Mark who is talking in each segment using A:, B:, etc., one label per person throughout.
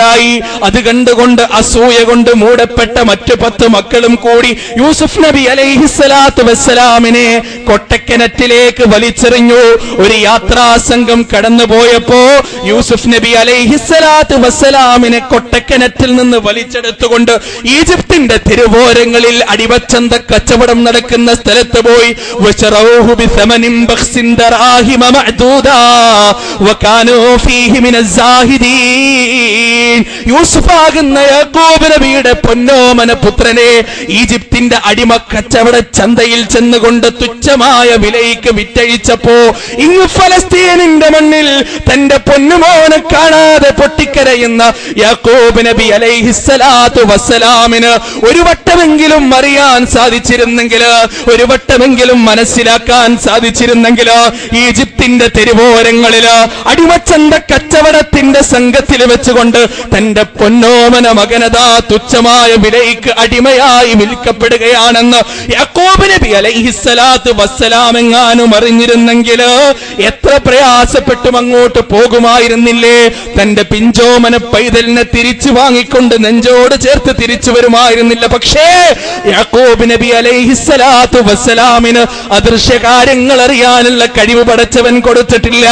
A: ായി അത് കണ്ടുകൊണ്ട് അസൂയ കൊണ്ട് മൂടപ്പെട്ട മറ്റു പത്ത് മക്കളും കൂടി യൂസുഫ് നബി അലൈഹിസ്സലാത്തു വസ്സലാമിനെ കൊട്ടക്കിണറ്റിലേക്ക് വലിച്ചെറിഞ്ഞു. ഒരു യാത്രാസംഘം കടന്നുപോയപ്പോ യൂസുഫ് നബി അലൈഹിസ്സലാത്തു വസ്സലാമിനെ കൊട്ടക്കിണറ്റിൽ നിന്ന് വലിച്ചെടുത്തുകൊണ്ട് ഈജിപ്തിന്റെ തിരുവോരങ്ങളിൽ അടിവച്ചന്ത കച്ചവടം നടക്കുന്ന സ്ഥലത്ത് പോയി. ദറാഹിമ യൂസുഫാകുന്ന യാക്കോബ് നബിയുടെ പൊന്നോമന പുത്രനെ ഈജിപ്തിന്റെ അടിമ ചന്തയിൽ ചെന്നുകൊണ്ട് തുച്ഛമായ വിലയ്ക്ക് വിറ്റഴിച്ചപ്പോ ഇന്ന് ഫലസ്തീനിന്റെ മണ്ണിൽ തന്റെ പൊന്നുമോനെ കാണാതെ പൊട്ടിക്കരയുന്ന യാക്കോബ് നബി അലൈഹിസ്സലാത്തു വസ്സലാമിന് ഒരു വട്ടമെങ്കിലും അറിയാൻ സാധിച്ചിരുന്നെങ്കിൽ ഒരു വട്ടമെങ്കിലും മനസ്സിലാക്കാൻ സാധിച്ചിരുന്നെങ്കിൽ ഈജിപ്തിന്റെ തെരുവോരങ്ങളിൽ അടിമച്ചന്ത കച്ചവടത്തിന്റെ സംഘത്തിൽ വെച്ചുകൊണ്ട് തന്റെ പൊന്നോമന മകനതാ തുച്ഛമായ വിലയ്ക്ക് അടിമയായി വിൽക്കപ്പെടുകയാണെന്ന് യാക്കോബ് നബി അലൈഹിസ്സലാത്ത് വസ്സലാമെങ്ങാനും അറിഞ്ഞിരുന്നെങ്കിൽ എത്ര പ്രയാസപ്പെട്ടും അങ്ങോട്ട് പോകുമായിരുന്നില്ലേ? തന്റെ പിഞ്ചോമന പൈതലിനെ തിരിച്ചു വാങ്ങിക്കൊണ്ട് നെഞ്ചോട് ചേർത്ത് തിരിച്ചു വരുമായിരുന്നില്ല. പക്ഷേ യാക്കോബ് നബി അലൈഹിസ്സലാത്തു വസ്സലാമിന് അദൃശ്യ കാര്യങ്ങൾ അറിയാനുള്ള കഴിവ് പടച്ചവൻ കൊടുത്തിട്ടില്ല.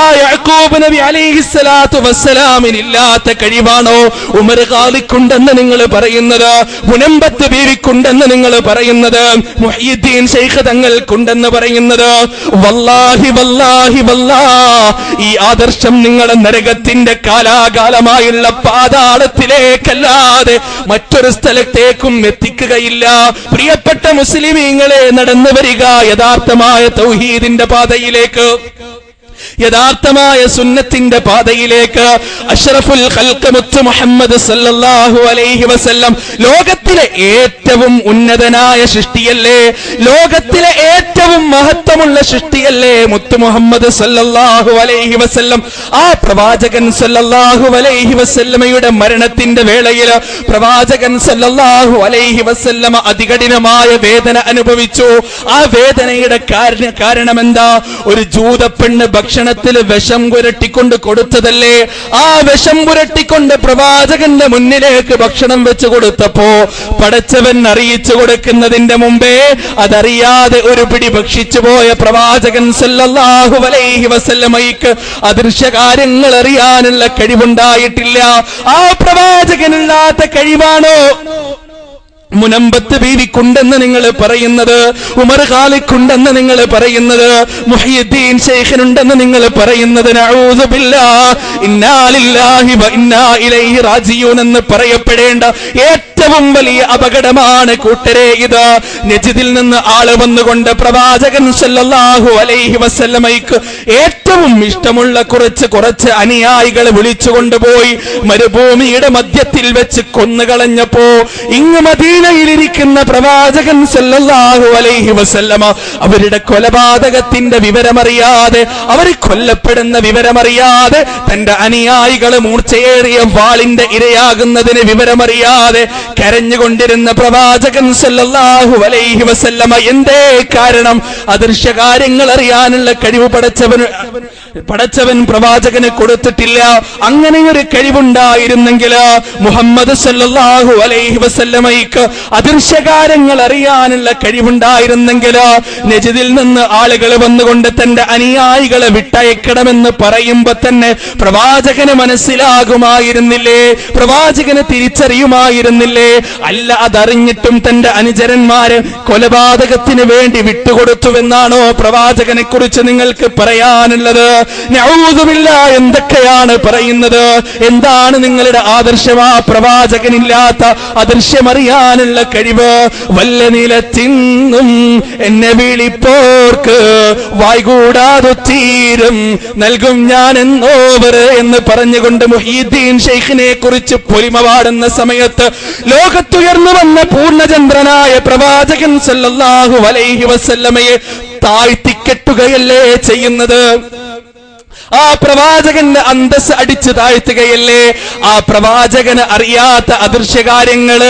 A: ആ യാക്കോബ് നബി അലൈഹിസ്സലാത്തു വസ്സലാമിന് ഇല്ലാത്ത കഴിവാണോ? ഉമർ ഖാലിക്കുണ്ടെന്ന് നിങ്ങൾ പറയുന്നത് മുനമ്പത്ത് ബീവിക്കുണ്ടെന്ന് നിങ്ങൾ പറയുന്നത് മുഹീദ്ദീൻ ഷെയ്ഖ് തങ്ങൾക്കുണ്ടെന്ന് പറയുന്നത്. വല്ലാഹി വല്ലാഹി വല്ലാ. ഈ ആദർശം നിങ്ങളെ നരകത്തിന്റെ കാലാകാലമായുള്ള പാതാളത്തിലേക്കല്ലാതെ മറ്റൊരു സ്ഥലത്തേക്കും എത്തിക്കുകയില്ല. പ്രിയപ്പെട്ട മുസ്ലിമീങ്ങളെ നടന്നു വരിക യഥാർത്ഥമായ തൗഹീദിന്റെ പാതയിലേക്ക്. യഥാർത്ഥമായ സുന്നത്തിന്റെ പാതയിലേക്ക് അഷറഫുൽ മുഹമ്മദ് സല്ലല്ലാഹു അലൈഹി വസല്ലം ലോകത്തിലെ ഏറ്റവും ഉന്നതനായ സൃഷ്ടിയല്ലേ? ലോകത്തിലെ ഏറ്റവും മഹത്വമുള്ള സൃഷ്ടിയല്ലേ മുത്തു മുഹമ്മദ് സല്ലല്ലാഹു അലൈഹി വസല്ലം? ആ പ്രവാചകൻ സല്ലല്ലാഹു അലൈഹി വസല്ലമയുടെ മരണത്തിന്റെ വേളയിൽ പ്രവാചകൻ സല്ലല്ലാഹു അലൈഹി വസല്ലമ അതികഠിനമായ വേദന അനുഭവിച്ചു. ആ വേദനയുടെ കാരണം എന്താ ഒരു ജൂതപ്പെണ്ണ് ഭക്ഷണത്തിൽ വിഷം പുരട്ടിക്കൊണ്ട് കൊടുത്തതല്ലേ? ആ വിഷം പുരട്ടിക്കൊണ്ട് പ്രവാചകന്റെ മുന്നിലേക്ക് ഭക്ഷണം വെച്ച് കൊടുത്തപ്പോ പടച്ചവൻ അറിയിച്ചു കൊടുക്കുന്നതിന്റെ മുമ്പേ അതറിയാതെ ഒരു പിടി ഭക്ഷിച്ചു പോയ പ്രവാചകൻ വസല്ലമയ്ക്ക് അദൃശ്യ കാര്യങ്ങൾ അറിയാനുള്ള കഴിവുണ്ടായിട്ടില്ല. ആ പ്രവാചകനില്ലാത്ത കഴിവാണോ? മുനമ്പത്ത് ബീവിക്കുണ്ടെന്ന് നിങ്ങൾ പറയുന്നത് ഉമർ ഖാലിക്കുണ്ടെന്ന് നിങ്ങൾ പറയുന്നത് മുഹിയുദ്ദീൻ ശേഖനുണ്ടെന്ന് നിങ്ങൾ പറയുന്നത് എന്ന് പറയപ്പെടേണ്ട ഏറ്റവും വലിയ അപകടമാണ് കൂട്ടരെ ഇത്. നജിദിൽ നിന്ന് ആൾ വന്നുകൊണ്ട് പ്രവാചകൻ സല്ലല്ലാഹു അലൈഹി വസല്ലമയ്ക്ക് ഏറ്റവും ഇഷ്ടമുള്ള കുറച്ച് കുറച്ച് അനുയായികൾ വിളിച്ചു കൊണ്ടുപോയി മരുഭൂമിയുടെ മധ്യത്തിൽ വെച്ച് കൊന്നുകളഞ്ഞപ്പോ ഇങ്ങ് മദീനയിലിരിക്കുന്ന പ്രവാചകൻ സല്ലല്ലാഹു അലൈഹി വസല്ലമ അവരുടെ കൊലപാതകത്തിന്റെ വിവരമറിയാതെ അവർ കൊല്ലപ്പെടുന്ന വിവരമറിയാതെ തന്റെ അനുയായികൾ മൂർച്ചയേറിയ വാളിന്റെ ഇരയാകുന്നതിന് വിവരമറിയാതെ കരഞ്ഞുകൊണ്ടിരുന്ന പ്രവാചകൻ സല്ലല്ലാഹു അലൈഹി വസല്ലമ എന്തേ കാരണം? അദൃശ്യ കാര്യങ്ങൾ അറിയാനുള്ള കഴിവ് പടച്ചവൻ പടച്ചവൻ പ്രവാചകന് കൊടുത്തിട്ടില്ല. അങ്ങനെ ഒരു കഴിവുണ്ടായിരുന്നെങ്കിൽ മുഹമ്മദ് സല്ലല്ലാഹു അലൈഹി വസല്ലമയ്ക്ക് അദൃശ്യകാര്യങ്ങൾ അറിയാനുള്ള കഴിവുണ്ടായിരുന്നെങ്കിൽ നജിദിൽ നിന്ന് ആളുകൾ വന്നുകൊണ്ട് തന്റെ അനുയായികളെ വിട്ടയക്കണമെന്ന് പറയുമ്പോ തന്നെ പ്രവാചകന് മനസ്സിലാകുമായിരുന്നില്ലേ? പ്രവാചകന് തിരിച്ചറിയുമായിരുന്നില്ലേ? അല്ല അതറിഞ്ഞിട്ടും തന്റെ അനുചരന്മാര് കൊലപാതകത്തിന് വേണ്ടി വിട്ടുകൊടുത്തുവെന്നാണോ പ്രവാചകനെ കുറിച്ച് നിങ്ങൾക്ക് പറയാനുള്ളത്? നഊദുബില്ല എന്തൊക്കെയാണ് പറയുന്നത്? എന്താണ് നിങ്ങളുടെ ആദർശം? ആ പ്രവാചകനില്ലാത്ത അദൃശ്യമറിയാനുള്ള കഴിവ്? വല്ല നിലത്തിന്നും എന്നെ വിളിപ്പോർക്ക് വായ്കൂടാതെ തീരും. നൽകും ഞാൻ എന്നോവർ എന്ന് പറഞ്ഞുകൊണ്ട് മുഹീദ്ദീൻ ഷെയ്ഖിനെ കുറിച്ച് പൊലിമ പാടുന്ന സമയത്ത് ലോകത്തുയർന്നു വന്ന പൂർണചന്ദ്രനായ പ്രവാചകൻ സല്ലല്ലാഹു അലൈഹി വസല്ലമയെ താഴ്ത്തിക്കെട്ടുകയല്ലേ ചെയ്യുന്നത്? ആ പ്രവാചകന്റെ അന്തസ് അടിച്ചു താഴ്ത്തുകയല്ലേ? ആ പ്രവാചകന് അറിയാത്ത അദൃശ്യകാര്യങ്ങൾ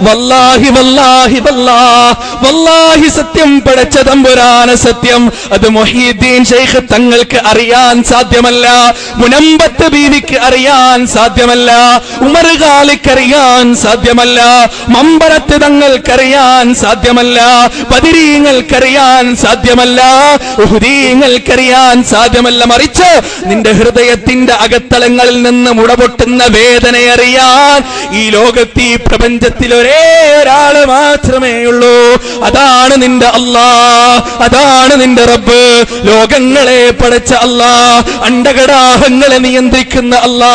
A: വല്ലാഹി വല്ലാഹി വല്ലാ വല്ലാഹി സത്യം പടച്ച തമ്പുരാന സത്യം. അത് മൊഹീദ്ദീൻ ഷെയ്ഖ് തങ്ങൾക്ക് അറിയാൻ സാധ്യമല്ല. മുനമ്പത്ത് ബീവിക്ക് അറിയാൻ സാധ്യമല്ല. ഉമർ ഖാലിക്ക് അറിയാൻ സാധ്യമല്ല. മമ്പരത്ത് തങ്ങൾക്കറിയാൻ സാധ്യമല്ല. പതിരീങ്ങൾക്കറിയാൻ സാധ്യമല്ല. ഉഹുദീങ്ങൾക്കറിയാൻ സാധ്യമല്ല. മറിച്ച് നിന്റെ ഹൃദയത്തിന്റെ അകത്തലങ്ങളിൽ നിന്ന് മുടപൊട്ടുന്ന വേദനയറിയാൻ ഈ ലോകത്ത് ഈ പ്രപഞ്ചത്തിൽ ഒരേ ഒരാൾ മാത്രമേ ഉള്ളൂ. അതാണ് നിന്റെ അല്ലാ അതാണ് നിന്റെ റബ്ബ്. ലോകങ്ങളെ പടച്ച അല്ലാ അണ്ടകടാഹങ്ങളെ നിയന്ത്രിക്കുന്ന അല്ലാ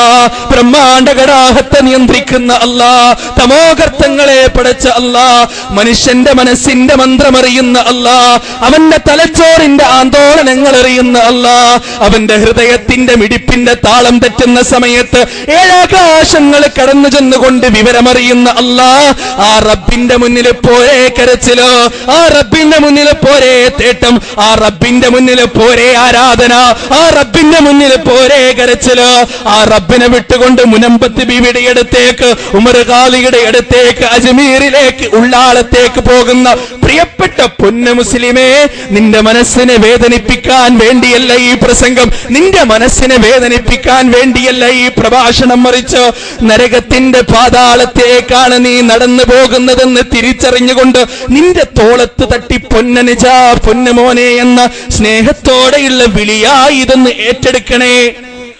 A: ബ്രഹ്മാണ്ടകടാഹത്തെ നിയന്ത്രിക്കുന്ന അല്ലാ തമോകർത്തങ്ങളെ പടച്ച അല്ലാ മനുഷ്യന്റെ മനസ്സിന്റെ മന്ത്രമറിയുന്ന അല്ലാ അവന്റെ തലച്ചോറിന്റെ ആന്തോളനങ്ങൾ അറിയുന്ന അല്ലാ അവന്റെ ഹൃദയത്തിന്റെ മിടിപ്പിന്റെ താളം തെറ്റുന്ന സമയത്ത് ഏഴാകാശങ്ങൾ കടന്നു ചെന്നുകൊണ്ട് വിവരമറിയുന്ന അല്ലാ ആ റബ്ബിന്റെ മുന്നിൽ പോരേ കരച്ചിലോ ആ റബ്ബിന്റെ മുന്നിൽ പോരേ തേട്ടം ആ റബ്ബിന്റെ മുന്നിൽ പോരേ ആരാധന ആ റബ്ബിന്റെ മുന്നിൽ പോരേ കരച്ചിലോ ആ റബ്ബിനെ വിട്ടുകൊണ്ട് മുനമ്പത്ത് ബീവിയുടെ അടുത്തേക്ക് ഉമർ ഖാലിയുടെ അടുത്തേക്ക് അജ്മീറിലേക്ക് ഉള്ളാളത്തേക്ക് പോകുന്ന പ്രിയപ്പെട്ട പൊന്ന മുസ്ലിമേ നിന്റെ മനസ്സിനെ വേദനിപ്പിക്കാൻ വേണ്ടിയല്ല ഈ പ്രസംഗം. നിന്റെ മനസ്സിനെ വേദനിപ്പിക്കാൻ വേണ്ടിയല്ല ഈ പ്രഭാഷണം മറിച്ച് നരകത്തിന്റെ പാതാളത്തേക്കാണ് നീ നടന്നു പോകുന്നതെന്ന് തിരിച്ചറിഞ്ഞുകൊണ്ട് നിന്റെ തോളത്ത് തട്ടി പൊന്നനുജ പൊന്നമോനെ എന്ന സ്നേഹത്തോടെയുള്ള വിളിയായി ഇതെന്ന് ഏറ്റെടുക്കണേ.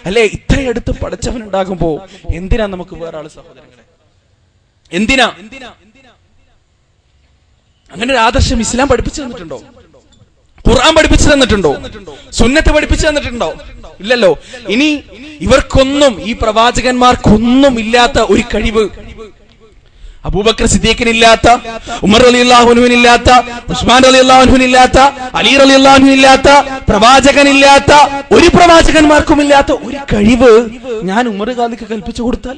A: അല്ലെ ഇത്രയെടുത്ത് പഠിച്ചവൻ ഉണ്ടാകുമ്പോ എന്തിനാ നമുക്ക് വേറെ ആൾ സഹോദരങ്ങളെ എന്തിനാ? അങ്ങനെ ഒരു ആദർശം ഇസ്ലാം പഠിപ്പിച്ചു തന്നിട്ടുണ്ടോ? ഖുർആൻ പഠിപ്പിച്ചു തന്നിട്ടുണ്ടോ? സുന്നത്ത് പഠിപ്പിച്ചു തന്നിട്ടുണ്ടോ? ഇല്ലല്ലോ. ഇനി ഇവർക്കൊന്നും ഈ പ്രവാചകന്മാർക്കൊന്നും ഇല്ലാത്ത ഒരു കഴിവ്. അബൂബക്കർ സിദ്ദീഖിനില്ലാത്ത ഉമർ അലി അള്ളാഹുനുവിനില്ലാത്ത ഉസ്മാൻ അലി അള്ളാഹുനുവിനില്ലാത്ത അലി അലി അള്ളാഹുനില്ലാത്ത പ്രവാചകനില്ലാത്ത ഒരു പ്രവാചകന്മാർക്കും ഇല്ലാത്ത ഒരു കഴിവ് ഞാൻ ഉമർ ഖാദിക്ക് കൽപ്പിച്ചു കൊടുത്താൽ?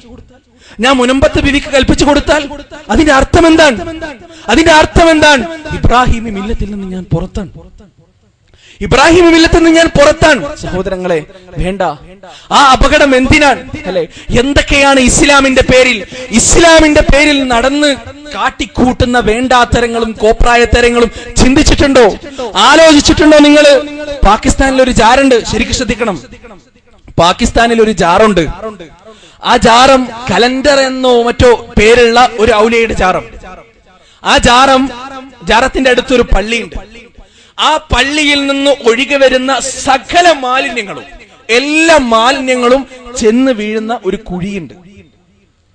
A: ഞാൻ മുനമ്പത്ത് ബിവിക്ക് കൽപ്പിച്ചു കൊടുത്താൽ? അതിന്റെ അർത്ഥം എന്താണ് അതിന്റെ അർത്ഥം എന്താണ് ഇബ്രാഹിമി മില്ലത്തിൽ നിന്ന് ഞാൻ പുറത്താണ്. ഇബ്രാഹിം ഇല്ലത്ത് നിന്ന് ഞാൻ പുറത്താണ്. സഹോദരങ്ങളെ വേണ്ട. ആ അപകടം എന്തിനാണ്? അല്ലെ? എന്തൊക്കെയാണ് ഇസ്ലാമിന്റെ പേരിൽ? ഇസ്ലാമിന്റെ പേരിൽ നടന്ന് കാട്ടിക്കൂട്ടുന്ന വേണ്ടാത്തരങ്ങളും കോപ്രായത്തരങ്ങളും ചിന്തിച്ചിട്ടുണ്ടോ? ആലോചിച്ചിട്ടുണ്ടോ നിങ്ങൾ പാകിസ്ഥാനിൽ ഒരു ജാറുണ്ട്. ശരിക്കും ശ്രദ്ധിക്കണം. പാകിസ്ഥാനിൽ ഒരു ജാറുണ്ട്. ആ ജാറം കലണ്ടർ എന്നോ മറ്റോ പേരുള്ള ഒരു ഔലിയയുടെ ജാറം. ആ ജാറം ജാറത്തിന്റെ അടുത്തൊരു പള്ളിയുണ്ട്. ആ പള്ളിയിൽ നിന്ന് ഒഴുകി വരുന്ന സകല മാലിന്യങ്ങളും എല്ലാ മാലിന്യങ്ങളും ചെന്ന് വീഴുന്ന ഒരു കുഴിയുണ്ട്.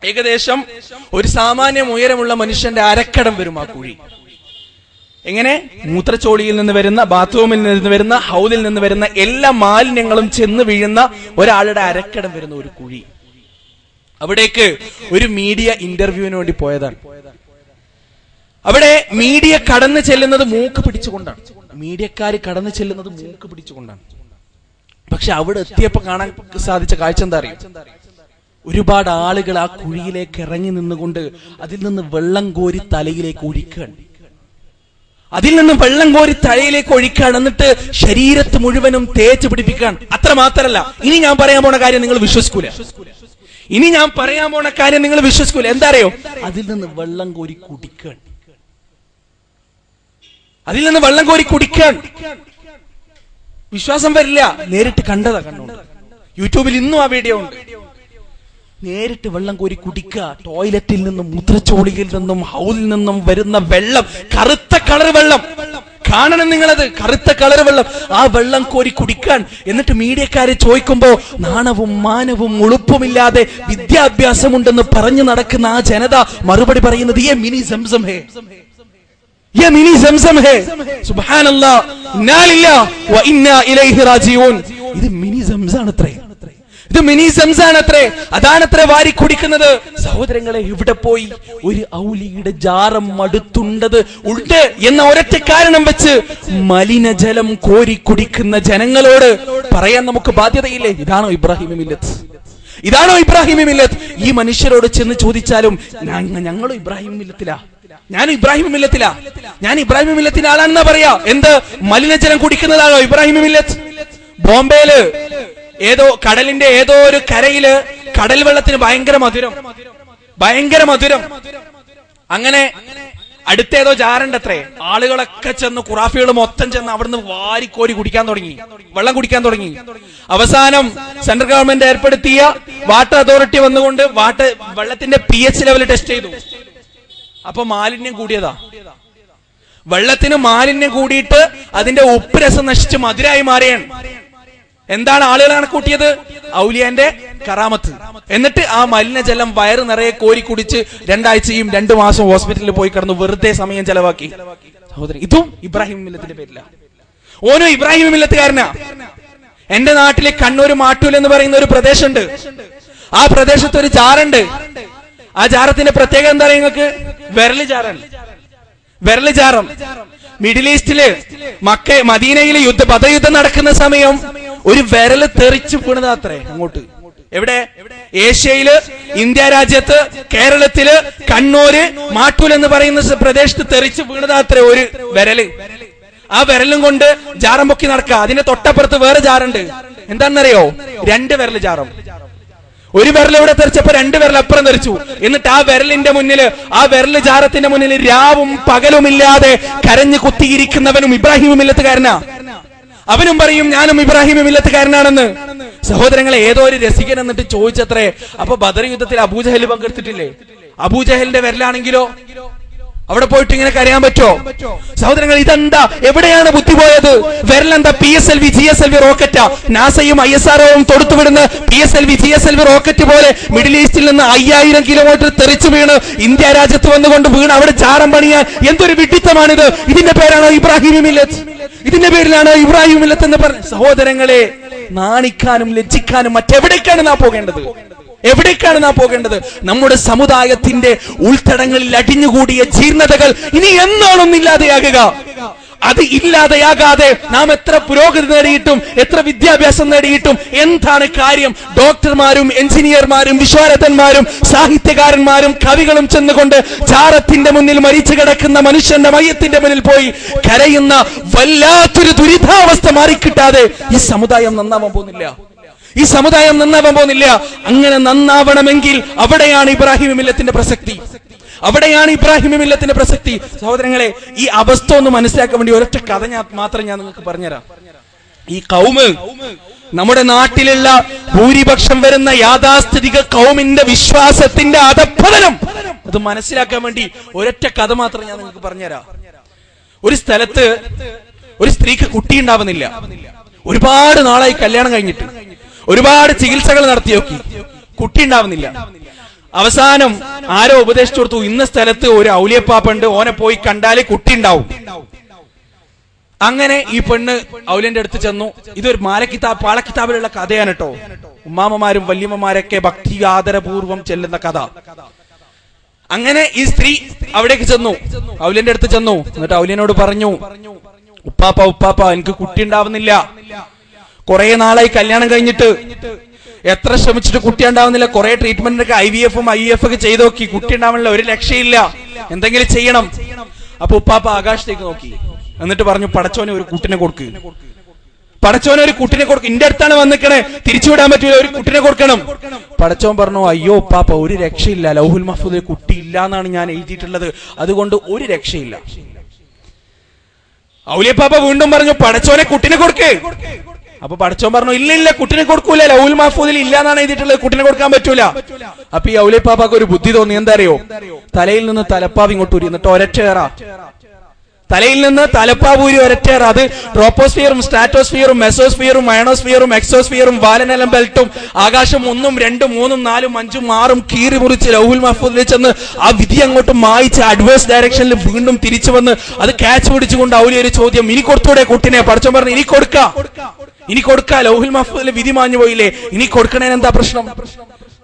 A: ഏകദേശം ഒരു സാമാന്യം ഉയരമുള്ള മനുഷ്യന്റെ അരക്കടം വരും ആ കുഴി. എങ്ങനെ? മൂത്രച്ചോളിയിൽ നിന്ന് വരുന്ന ബാത്റൂമിൽ നിന്ന് വരുന്ന ഹൗദിൽ നിന്ന് വരുന്ന എല്ലാ മാലിന്യങ്ങളും ചെന്ന് വീഴുന്ന ഒരാളുടെ അരക്കടം വരുന്ന ഒരു കുഴി. അവിടേക്ക് ഒരു മീഡിയ ഇന്റർവ്യൂവിന് വേണ്ടി പോയതാണ്. അവിടെ മീഡിയ കടന്നു ചെല്ലുന്നത് മൂക്ക് പിടിച്ചുകൊണ്ടാണ്. മീഡിയക്കാർ കടന്നു ചെല്ലുന്നത് മൂക്ക് പിടിച്ചുകൊണ്ടാണ്. പക്ഷെ അവിടെ എത്തിയപ്പോ കാണാൻ സാധിച്ച കാഴ്ച എന്താ അറിയാം? ഒരുപാട് ആളുകൾ ആ കുഴിയിലേക്ക് ഇറങ്ങി നിന്നുകൊണ്ട് അതിൽ നിന്ന് വെള്ളം കോരി തലയിലേക്ക് ഒഴിക്കുകയാണ്. അതിൽ നിന്ന് വെള്ളം കോരി തലയിലേക്ക് ഒഴിക്കുകയാണ്. എന്നിട്ട് ശരീരത്ത് മുഴുവനും തേച്ച് പിടിപ്പിക്കുകയാണ്. അത്ര മാത്രല്ല ഇനി ഞാൻ പറയാൻ പോണ കാര്യം നിങ്ങൾ വിശ്വസിക്കൂല. ഇനി ഞാൻ പറയാൻ പോണ കാര്യം നിങ്ങൾ വിശ്വസിക്കൂല. എന്താ അറിയോ? അതിൽ നിന്ന് വെള്ളം കോരി കുടിക്കുകയാണ്. അതിൽ നിന്ന് വെള്ളം കോരി കുടിക്കാൻ. വിശ്വാസം വരില്ല. നേരിട്ട് കണ്ടതാ കണ്ടു യൂട്യൂബിൽ ഇന്നും ആ വീഡിയോ ഉണ്ട്. നേരിട്ട് വെള്ളം കോരി കുടിക്കുക. ടോയ്ലറ്റിൽ നിന്നും മുദ്രച്ചോളിയിൽ നിന്നും ഹൗലിൽ നിന്നും വരുന്ന വെള്ളം കറുത്ത കളർ വെള്ളം. കാണണം നിങ്ങളത്. കറുത്ത കളർ വെള്ളം. ആ വെള്ളം കോരി കുടിക്കാൻ. എന്നിട്ട് മീഡിയക്കാരെ ചോദിക്കുമ്പോ നാണവും മാനവും ഉളുപ്പുമില്ലാതെ വിദ്യാഭ്യാസമുണ്ടെന്ന് പറഞ്ഞു നടക്കുന്ന ആ ജനത മറുപടി പറയുന്നത് ഏ മിനി സംസം ഹേ. ये मिनी जमजम है സുബ്ഹാൻ ഇത് മിനി സംസാണ് അത്രേ ഇത് മിനി സംസാണ് അത്രേ അതാണത്രേ വാരി കുടിക്കുന്നത് സഹോദരങ്ങളെ ഇവിടെ പോയി ഒരു ഔലിയുടെ ജാറം മടുത്തുണ്ടത് ഉണ്ട് എന്ന ഒരൊറ്റ കാരണം വെച്ച് മലിനജലം കോരി കുടിക്കുന്ന ജനങ്ങളോട് പറയാൻ നമുക്ക് ബാധ്യതയില്ലേ ഇതാണോ ഇബ്രാഹിം മില്ലത്ത് ഇതാണോ ഇബ്രാഹിം മില്ലത്ത് ഈ മനുഷ്യരോട് ചെന്ന് ചോദിച്ചാലും ഞങ്ങ- ഞങ്ങളും ഇബ്രാഹിം മില്ലത്തിലാ ഞാൻ ഇബ്രാഹിം മില്ലത്തിലാ. ഞാൻ ഇബ്രാഹിം മില്ലത്തിന്റെ ആളാണെന്നാ പറയാ. എന്ത്? മലിനജലം കുടിക്കുന്നതാണോ ഇബ്രാഹിം മില്ലത്ത്? ബോംബെയിൽ ഏതോ കടലിന്റെ ഏതോ ഒരു കരയിൽ കടൽ വെള്ളത്തിന് ഭയങ്കര മധുരം. ഭയങ്കര മധുരം. അങ്ങനെ അടുത്തേതോ ജാറുണ്ടത്രേ. ആളുകളൊക്കെ ചെന്ന് കുറാഫികൾ മൊത്തം ചെന്ന് അവിടുന്ന് വാരിക്കോരി കുടിക്കാൻ തുടങ്ങി. വെള്ളം കുടിക്കാൻ തുടങ്ങി. അവസാനം സെൻട്രൽ ഗവൺമെന്റ് ഏർപ്പെടുത്തിയ വാട്ടർ അതോറിറ്റി വന്നുകൊണ്ട് വാട്ടർ വെള്ളത്തിന്റെ പി എച്ച് ലെവൽ ടെസ്റ്റ് ചെയ്തു. അപ്പൊ മാലിന്യം കൂടിയതാ. വെള്ളത്തിന് മാലിന്യം കൂടിയിട്ട് അതിന്റെ ഉപ്പ് രസം നശിച്ച് മധുരായി മാറിയാണ് എന്താണ് ആളുകൾ കണക്കൂട്ടിയത് ഔലിയാന്റെ കറാമത്ത്. എന്നിട്ട് ആ മലിനജലം വയറ് നിറയെ കോരി കുടിച്ച് രണ്ടാഴ്ചയും രണ്ടു മാസം ഹോസ്പിറ്റലിൽ പോയി കിടന്നു വെറുതെ സമയം ചെലവാക്കി. സഹോദരൻ ഇതും ഇബ്രാഹിം മില്ലത്തിന്റെ പേരില. ഓനോ ഇബ്രാഹിം മില്ലത്തുകാരനാ. എന്റെ നാട്ടിലെ കണ്ണൂർ മാട്ടൂൽ എന്ന് പറയുന്ന ഒരു പ്രദേശമുണ്ട്. ആ പ്രദേശത്ത് ഒരു ജാറുണ്ട് ആ ജാറത്തിന്റെ പ്രത്യേകത എന്താ നിങ്ങൾക്ക്? വിരൽ ജാറാണ് വിരൽ ചാരം മിഡിൽ ഈസ്റ്റിൽ മക്ക മദീനയിൽ യുദ്ധ പദയുദ്ധം നടക്കുന്ന സമയം ഒരു വിരൽ തെറിച്ചു വീണതാത്രേ അങ്ങോട്ട്. എവിടെ? ഏഷ്യയിൽ ഇന്ത്യ രാജ്യത്ത് കേരളത്തിൽ കണ്ണൂര് മാട്ടൂൽ എന്ന് പറയുന്ന പ്രദേശത്ത് തെറിച്ചു വീണതാത്രേ ഒരു വിരൽ. ആ വിരലും കൊണ്ട് ജാറം പൊക്കി നടക്കുക. അതിന്റെ തൊട്ടപ്പുറത്ത് വേറെ ജാറുണ്ട് എന്താണെന്നറിയോ? രണ്ട് വിരൽ ജാറം ഒരു വിരൽ ഇവിടെ തെറിച്ചപ്പോ രണ്ട് വിരൽ അപ്പുറം തെറിച്ചു. എന്നിട്ട് ആ വിരലിന്റെ മുന്നിൽ ആ വിരൽ ജാരത്തിന്റെ മുന്നിൽ രാവും പകലുമില്ലാതെ കരഞ്ഞു കുത്തിയിരിക്കുന്നവനും ഇബ്രാഹിം മില്ലത്തുകാരനാ. അവനും പറയും ഞാനും ഇബ്രാഹിം മില്ലത്തുകാരനാണെന്ന്. സഹോദരങ്ങളെ ഏതോ ഒരു രസികൻ എന്നിട്ട് ചോദിച്ചത്രേ അപ്പൊ ബദർ യുദ്ധത്തിൽ അബൂജഹൽ പങ്കെടുത്തിട്ടില്ലേ? അബൂജഹലിന്റെ വിരലാണെങ്കിലോ? അവിടെ പോയിട്ട് ഇങ്ങനെ കരയാൻ പറ്റോ സഹോദരങ്ങൾ ഇതെന്താ? എവിടെയാണ് ബുദ്ധി പോയത്? വിരലെന്താ? P S L V G S L V റോക്കറ്റാ നാസയും ഐ എസ് ആർഒയും തൊടുത്തുവിടുന്ന P S L V G S L V rocket പോലെ മിഡിൽ ഈസ്റ്റിൽ നിന്ന് അയ്യായിരം കിലോമീറ്റർ തെറിച്ചു വീണ് ഇന്ത്യ രാജ്യത്ത് വന്നുകൊണ്ട് വീണ് അവിടെ ചാരം പണിയാൻ എന്തൊരു വിഡിത്തമാണിത്? ഇതിന്റെ പേരാണോ ഇബ്രാഹിം മില്ലത്ത്? ഇതിന്റെ പേരിലാണോ ഇബ്രാഹിം മില്ലത്ത് എന്ന് പറഞ്ഞ? സഹോദരങ്ങളെ നാണിക്കാനും ലജ്ജിക്കാനും മറ്റെവിടേക്കാണ് നാ പോകേണ്ടത്? എവിടേക്കാണ് നാം പോകേണ്ടത്? നമ്മുടെ സമുദായത്തിന്റെ ഉൾത്തടങ്ങളിൽ അടിഞ്ഞുകൂടിയ ജീർണതകൾ ഇനി എന്നാണൊന്നില്ലാതെയാകുക അത് ഇല്ലാതെയാകാതെ നാം എത്ര പുരോഗതി നേടിയിട്ടും എത്ര വിദ്യാഭ്യാസം നേടിയിട്ടും എന്താണ് കാര്യം? ഡോക്ടർമാരും എഞ്ചിനീയർമാരും വിശാരദന്മാരും സാഹിത്യകാരന്മാരും കവികളും ചെന്നുകൊണ്ട് ചാരത്തിന്റെ മുന്നിൽ മരിച്ചു കിടക്കുന്ന മനുഷ്യന്റെ മയത്തിന്റെ മുന്നിൽ പോയി കരയുന്ന വല്ലാത്തൊരു ദുരിതാവസ്ഥ മാറിക്കിട്ടാതെ ഈ സമുദായം നന്നാവാൻ പോകുന്നില്ല. ഈ സമുദായം നന്നാവാൻ പോകുന്നില്ല. അങ്ങനെ നന്നാവണമെങ്കിൽ അവിടെയാണ് ഇബ്രാഹിം മില്ലത്തിന്റെ പ്രസക്തി. അവിടെയാണ് ഇബ്രാഹിം മില്ലത്തിന്റെ പ്രസക്തി. സഹോദരങ്ങളെ ഈ അവസ്ഥ ഒന്ന് മനസ്സിലാക്കാൻ വേണ്ടി ഒരൊറ്റ കഥ ഞാൻ മാത്രം ഞാൻ നിങ്ങൾക്ക് പറഞ്ഞുതരാം. ഈ കൗമ് നമ്മുടെ നാട്ടിലുള്ള ഭൂരിപക്ഷം വരുന്ന യാഥാസ്ഥിതിക കൗമിന്റെ വിശ്വാസത്തിന്റെ അധപ്പതനം അത് മനസ്സിലാക്കാൻ വേണ്ടി ഒരൊറ്റ കഥ മാത്രം ഞാൻ നിങ്ങൾക്ക് പറഞ്ഞുതരാം. ഒരു സ്ഥലത്ത് ഒരു സ്ത്രീക്ക് കുട്ടി ഉണ്ടാവുന്നില്ല ഒരുപാട് നാളായി കല്യാണം കഴിഞ്ഞിട്ട്. ഒരുപാട് ചികിത്സകൾ നടത്തി നോക്കി കുട്ടി. ഉണ്ടാവുന്നില്ല. അവസാനം ആരോ ഉപദേശിച്ചു കൊടുത്തു ഇന്ന സ്ഥലത്ത് ഒരു ഔലിയപ്പാപ്പുണ്ട് ഓനെ പോയി കണ്ടാലേ കുട്ടി ഉണ്ടാവും. അങ്ങനെ ഈ പെണ്ണ് ഔലിയന്റെ അടുത്ത് ചെന്നു. ഇതൊരു മാലക്കിതാബ് പാളക്കിതാബിലുള്ള കഥയാണ് കേട്ടോ ഉമ്മാമ്മമാരും വല്യമ്മമാരൊക്കെ ഭക്തി ആദരപൂർവം ചെല്ലുന്ന കഥ. അങ്ങനെ ഈ സ്ത്രീ അവിടേക്ക് ചെന്നു. ഔലിയന്റെ അടുത്ത് ചെന്നു. എന്നിട്ട് ഔലിയനോട് പറഞ്ഞു ഉപ്പാപ്പ ഉപ്പാപ്പ എനിക്ക് കുട്ടി ഉണ്ടാവുന്നില്ല. കുറെ നാളായി കല്യാണം കഴിഞ്ഞിട്ട്. എത്ര ശ്രമിച്ചിട്ട് കുട്ടി ഉണ്ടാവുന്നില്ല? കുറെ ട്രീറ്റ്മെന്റ് ഒക്കെ ഐ വി എഫും ഐ എഫ് ഒക്കെ ചെയ്ത് നോക്കി. കുട്ടി ഉണ്ടാവുന്നില്ല ഒരു രക്ഷയില്ല എന്തെങ്കിലും ചെയ്യണം. അപ്പൊ ഉപ്പാപ്പ ആകാശത്തേക്ക് നോക്കി. എന്നിട്ട് പറഞ്ഞു പടച്ചോനെ ഒരു കുട്ടിനെ കൊടുക്ക്. പടച്ചോനെ ഒരു കുട്ടിനെ കൊടുക്കും. ഇന്റെ അടുത്താണ് വന്നിക്കണേ. തിരിച്ചുവിടാൻ പറ്റൂല. ഒരു കുട്ടിനെ കൊടുക്കണം. പടച്ചോൻ പറഞ്ഞു അയ്യോ ഉപ്പാപ്പ ഒരു രക്ഷയില്ല. ലൗഹുൽ മഹ്ഫൂദിൽ കുട്ടി ഇല്ല എന്നാണ് ഞാൻ എഴുതിയിട്ടുള്ളത്. അതുകൊണ്ട് ഒരു രക്ഷയില്ല. ഔലിയപ്പാപ്പ വീണ്ടും പറഞ്ഞു പടച്ചോനെ കുട്ടിനെ കൊടുക്ക്. അപ്പൊ പടച്ചോൻ പറഞ്ഞു ഇല്ല ഇല്ല കുട്ടിനെ കൊടുക്കൂല ലൗൽ മഹ്ഫൂദിൽ ഇല്ല എന്നാണ് എഴുതിയിട്ടുള്ളത്. കുട്ടിനെ കൊടുക്കാൻ പറ്റൂല. അപ്പൊ ഈ ഔലിയപ്പാപ്പക്ക് ഒരു ബുദ്ധി തോന്നി. എന്താ അറിയോ തലയിൽ നിന്ന് തലപ്പാവ് ഇങ്ങോട്ട് ഊരി എന്നിട്ട് ഒരച്ചേറ തലയിൽ നിന്ന് തലപ്പാവൂരി ഒരറ്റേർ അത് ട്രോപ്പോസ്ഫിയറും സ്ട്രാറ്റോസ്ഫിയറും മെസോസ്ഫിയറും മയണോസ്ഫിയറും എക്സോസ്ഫിയറും വാലനലം ബെൽറ്റും ആകാശം ഒന്നും രണ്ടും മൂന്നും നാലും അഞ്ചും ആറും കീറി മുറിച്ച് ലൗഹുൽ മഹഫൂദിൽ ചെന്ന് ആ വിധി അങ്ങോട്ട് മായിച്ച് അഡ്വേഴ്സ് ഡയറക്ഷനിൽ വീണ്ടും തിരിച്ചു വന്ന് അത് ക്യാച്ച് പിടിച്ചുകൊണ്ട് ഔലി ഒരു ചോദ്യം ഇനി കൊടുത്തൂടെ കുട്ടിനെ? പഠിച്ചോ പറഞ്ഞു ഇനി കൊടുക്ക. ഇനി കൊടുക്ക ലോഹുൽ മഹഫൂദിലെ വിധി മാഞ്ഞു പോയില്ലേ? ഇനി കൊടുക്കണേന് എന്താ പ്രശ്നം?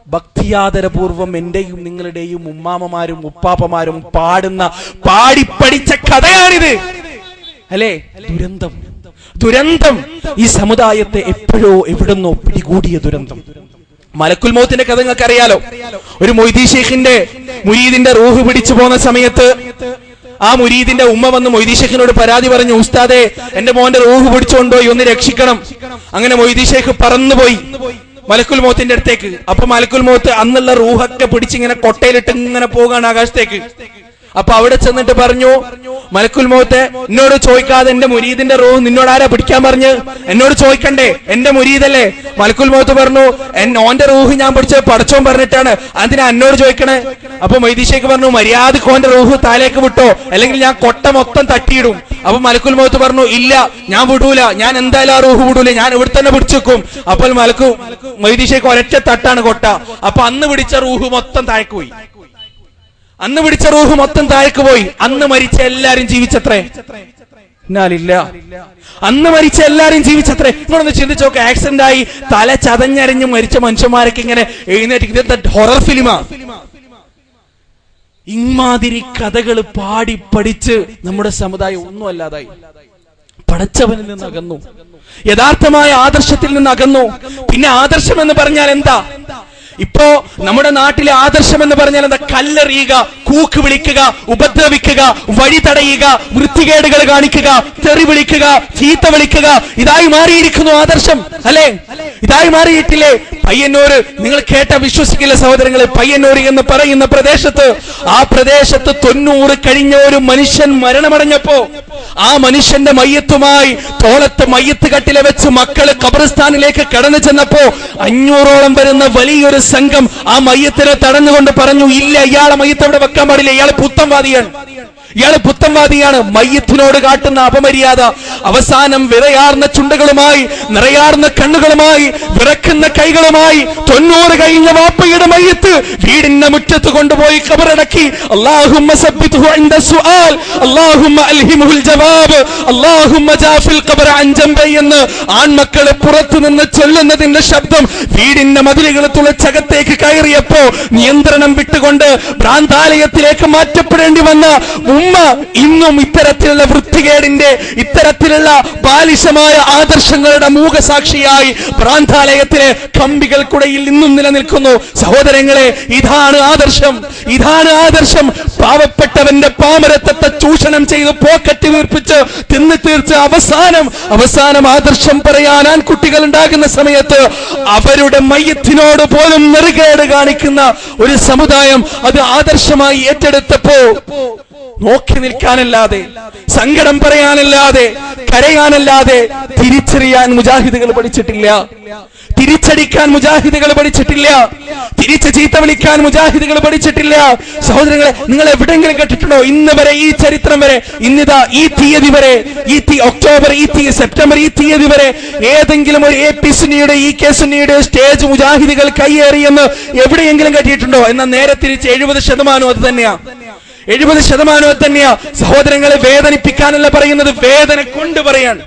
A: ഭക്തിയാദരപൂർവം എന്റെയും നിങ്ങളുടെയും ഉമ്മാമമാരും ഉപ്പാപ്പമാരും പാടുന്ന പാടിപ്പടിച്ച കഥയാണിത്. അല്ലേ? ദുരന്തം. ദുരന്തം ഈ സമുദായത്തെ എപ്പോഴോ എവിടുന്നോ പിടികൂടിയ ദുരന്തം. മലക്കുൽ മൗത്തിന്റെ കഥ നിങ്ങൾക്ക് അറിയാലോ ഒരു മൊയ്തീ ഷെയ്ഖിന്റെ മുരീദിന്റെ റൂഹ് പിടിച്ചു പോകുന്ന സമയത്ത് ആ മുരീദിന്റെ ഉമ്മ വന്ന് മൊയ്തീഷേഖിനോട് പരാതി പറഞ്ഞു ഉസ്താദെ എന്റെ മോന്റെ റൂഹ് പിടിച്ചുകൊണ്ടുപോയി ഒന്ന് രക്ഷിക്കണം. അങ്ങനെ മൊയ്തീഷേഖ് പറന്നുപോയി മലക്കുൽ മോത്തിന്റെ അടുത്തേക്ക്. അപ്പൊ മലക്കുൽ മോത്ത് അന്നുള്ള റൂഹൊക്കെ പിടിച്ചിങ്ങനെ കൊട്ടയിലിട്ട് ഇങ്ങനെ പോകാണ് ആകാശത്തേക്ക്. അപ്പൊ അവിടെ ചെന്നിട്ട് പറഞ്ഞു മലക്കുൽ മോത്തെ എന്നോട് ചോദിക്കാതെ എന്റെ മുരീദിന്റെ റൂഹ് നിന്നോട് ആരാ പിടിക്കാൻ പറഞ്ഞ്? എന്നോട് ചോദിക്കണ്ടേ എന്റെ മുരീദല്ലേ? മലക്കുൽ മോത്ത് പറഞ്ഞു ഓന്റെ റൂഹ് ഞാൻ പിടിച്ചത് പടച്ചോൻ പറഞ്ഞിട്ടാണ്. അതിനാ എന്നോട് ചോദിക്കണേ. അപ്പൊ മൈദീഷേക്ക് പറഞ്ഞു മര്യാദയ്ക്ക് ഓന്റെ റൂഹ് താലേക്ക് വിട്ടോ അല്ലെങ്കിൽ ഞാൻ കൊട്ട മൊത്തം തട്ടിയിടും. അപ്പൊ മലക്കുൽ മോത്ത് പറഞ്ഞു ഇല്ല ഞാൻ വിടൂല ഞാൻ എന്തായാലും ആ റൂഹ് വിടൂല ഞാൻ ഇവിടെ തന്നെ പിടിച്ചേക്കും. അപ്പോൾ മലക്കു മൈദീഷേക്ക് ഒരൊറ്റ തട്ടാണ് കൊട്ട. അപ്പൊ അന്ന് പിടിച്ച റൂഹ് മൊത്തം താഴേക്ക് പോയി. അന്ന് പിടിച്ച റൂഹ് മൊത്തം താഴേക്ക് പോയി. അന്ന് മരിച്ച എല്ലാരും ജീവിച്ചത്രേ. എന്നാലില്ല അന്ന് മരിച്ച എല്ലാരും ജീവിച്ചത്രേ. ഇങ്ങനൊന്ന് ചിന്തിച്ചോക്ക് ആക്സിഡന്റ് ആയി തല ചതഞ്ഞരഞ്ഞ് മരിച്ച മനുഷ്യന്മാരൊക്കെ ഇങ്ങനെ എഴുന്നേറ്റ് ഹൊറർ ഫിലിമാ ഇമാതിരി കഥകൾ പാടി പഠിച്ച് നമ്മുടെ സമുദായം ഒന്നും അല്ലാതായി. പടച്ചവനിൽ നിന്ന് അകന്നു. യഥാർത്ഥമായ ആദർശത്തിൽ നിന്ന് അകന്നു. പിന്നെ ആദർശം എന്ന് പറഞ്ഞാൽ എന്താ? ഇപ്പോ നമ്മുടെ നാട്ടിലെ ആദർശം എന്ന് പറഞ്ഞാൽ എന്താ? കല്ലെറിയുക കൂക്ക് വിളിക്കുക ഉപദ്രവിക്കുക വഴി തടയുക വൃത്തികേടുകൾ കാണിക്കുക തെറി വിളിക്കുക ചീത്ത വിളിക്കുക. ഇതായി മാറിയിരിക്കുന്നു ആദർശം അല്ലേ? ഇതായി മാറിയിട്ടില്ലേ? പയ്യന്നൂര് നിങ്ങൾ കേട്ട വിശ്വസിക്കില്ല സഹോദരങ്ങളെ പയ്യന്നൂർ എന്ന് പറയുന്ന പ്രദേശത്ത് ആ പ്രദേശത്ത് തൊണ്ണൂറ് കഴിഞ്ഞ ഒരു മനുഷ്യൻ മരണമടഞ്ഞപ്പോ ആ മനുഷ്യന്റെ മയ്യത്തുമായി തോളത്ത് മയ്യത്ത് കട്ടിലെ വെച്ച് മക്കൾ കബറിസ്ഥാനിലേക്ക് കടന്നു ചെന്നപ്പോ അഞ്ഞൂറോളം വരുന്ന വലിയൊരു സംഘം ആ മയ്യത്തിനെ തടഞ്ഞുകൊണ്ട് പറഞ്ഞു ഇല്ല ഇയാളെ മയ്യത്ത് അവിടെ വെക്കാൻ പാടില്ല ഇയാളെ പുത്തംവാദിയാണ് ഇയാൾ പുത്തംവാദിയാണ് മയ്യത്തിനോട് കാട്ടുന്ന അപമര്യാദ അവസാനം വിറയാർന്ന ചുണ്ടുകളുമായി നിറയാർന്ന കണ്ണുകളുമായി വിറക്കുന്ന കൈകളുമായി തൊണ്ണൂറ് കഴിഞ്ഞ വാപ്പയുടെ മയ്യത്ത് വീടിന്റെ മുറ്റത്ത് കൊണ്ടുപോയി കബറടക്കി. അൽഹിമുൽ ജവാബ് ജാഫിൽ എന്ന് ആൺമക്കളെ പുറത്തു നിന്ന് ചൊല്ലുന്നതിന്റെ ശബ്ദം വീടിന്റെ മതിലുകൾ തുളച്ചകത്തേക്ക് കയറിയപ്പോ നിയന്ത്രണം വിട്ടുകൊണ്ട് ഭ്രാന്താലയത്തിലേക്ക് മാറ്റപ്പെടേണ്ടി വന്ന ഉമ്മ ഇന്നും ഇത്തരത്തിലുള്ള വൃത്തികേടിന്റെ ഇത്തരത്തിലുള്ള ബാലിശമായ ആദർശങ്ങളുടെ മൂകസാക്ഷിയായി ഭ്രാന്താലയത്തിലെ കമ്പികൾക്കുടയിൽ ഇന്നും നിലനിൽക്കുന്നു. സഹോദരങ്ങളെ ഇതാണ് ആദർശം. ഇതാണ് ആദർശം. പാവപ്പെട്ടവന്റെ പാമരത്തത്തെ ചൂഷണം ചെയ്ത് പോക്കറ്റ് വീർപ്പിച്ച് തിന്നു തീർച്ച അവസാനം അവസാനം ആദർശം പറയാൻ ആൺകുട്ടികൾ ഉണ്ടാകുന്ന സമയത്ത് അവരുടെ മയ്യത്തിനോട് പോലും നെറുകേട് കാണിക്കുന്ന ഒരു സമുദായം അത് ആദർശമായി ഏറ്റെടുത്തപ്പോ നോക്കി നിൽക്കാനല്ലാതെ സങ്കടം പറയാനല്ലാതെ കരയാനല്ലാതെ തിരിച്ചറിയാൻ മുജാഹിദുകൾ പഠിച്ചിട്ടില്ല. തിരിച്ചടിക്കാൻ മുജാഹിദുകൾ പഠിച്ചിട്ടില്ല. തിരിച്ച് ചീത്ത വിളിക്കാൻ മുജാഹിദുകൾ പഠിച്ചിട്ടില്ല. സഹോദരങ്ങളെ നിങ്ങൾ എവിടെങ്കിലും കേട്ടിട്ടുണ്ടോ? ഇന്ന് വരെ ഈ ചരിത്രം വരെ ഇന്നിതാ ഈ തീയതി വരെ ഈ തീ ഒക്ടോബർ ഈ തീ സെപ്റ്റംബർ ഈ തീയതി വരെ ഏതെങ്കിലും ഒരു എ പി സുന്നിയുടെ ഇ കെ സുന്നിയുടെ സ്റ്റേജ് മുജാഹിദുകൾ കൈയേറിയെന്ന് എവിടെയെങ്കിലും കേട്ടിട്ടുണ്ടോ? എന്നാൽ നേരെ തിരിച്ച് എഴുപത് ശതമാനം അത് തന്നെയാ. എഴുപത് ശതമാനം തന്നെയാ. സഹോദരങ്ങളെ വേദനിപ്പിക്കാനല്ല പറയുന്നത് വേദന കൊണ്ട് പറയാണ്.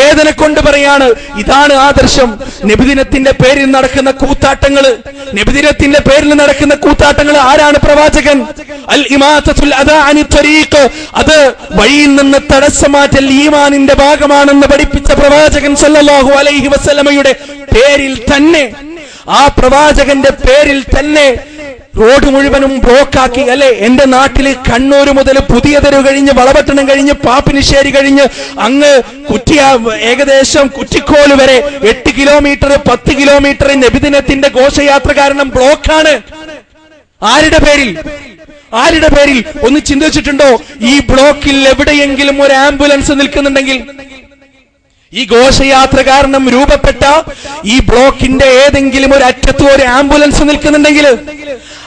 A: വേദന കൊണ്ട് പറയാണ്. ഇതാണ് ആദർശം. നബിദിനത്തിന്റെ പേരിൽ നടക്കുന്ന കൂത്താട്ടങ്ങൾ. നബിദിനത്തിന്റെ പേരിൽ നടക്കുന്ന കൂത്താട്ടങ്ങൾ ആരാണ് പ്രവാചകൻ? അൽ അത് വഴിയിൽ നിന്ന് തടസ്സമാറ്റൽ ഈമാനിന്റെ ഭാഗമാണെന്ന് പഠിപ്പിച്ച പ്രവാചകൻ സല്ലല്ലാഹു അലൈഹി വസല്ലമയുടെ പേരിൽ തന്നെ ആ പ്രവാചകന്റെ പേരിൽ തന്നെ റോഡ് മുഴുവനും ബ്ലോക്കാക്കി അല്ലെ? എന്റെ നാട്ടിൽ കണ്ണൂർ മുതൽ പുതിയ തെരുവ് കഴിഞ്ഞ് വളപട്ടണം കഴിഞ്ഞ് പാപ്പിനിശ്ശേരി കഴിഞ്ഞ് അങ്ങ് കുറ്റിയ ഏകദേശം കുറ്റിക്കോൽ വരെ എട്ട് കിലോമീറ്റർ പത്ത് കിലോമീറ്റർ നബിദിനത്തിന്റെ ഘോഷയാത്ര കാരണം ബ്ലോക്കാണ്. ആരുടെ പേരിൽ? ആരുടെ പേരിൽ? ഒന്ന് ചിന്തിച്ചിട്ടുണ്ടോ? ഈ ബ്ലോക്കിൽ എവിടെയെങ്കിലും ഒരു ആംബുലൻസ് നിൽക്കുന്നുണ്ടെങ്കിൽ ഈ ഘോഷയാത്ര കാരണം രൂപപ്പെട്ട ഈ ബ്ലോക്കിന്റെ ഏതെങ്കിലും ഒരു അറ്റത്ത് ഒരു ആംബുലൻസ് നിൽക്കുന്നുണ്ടെങ്കിൽ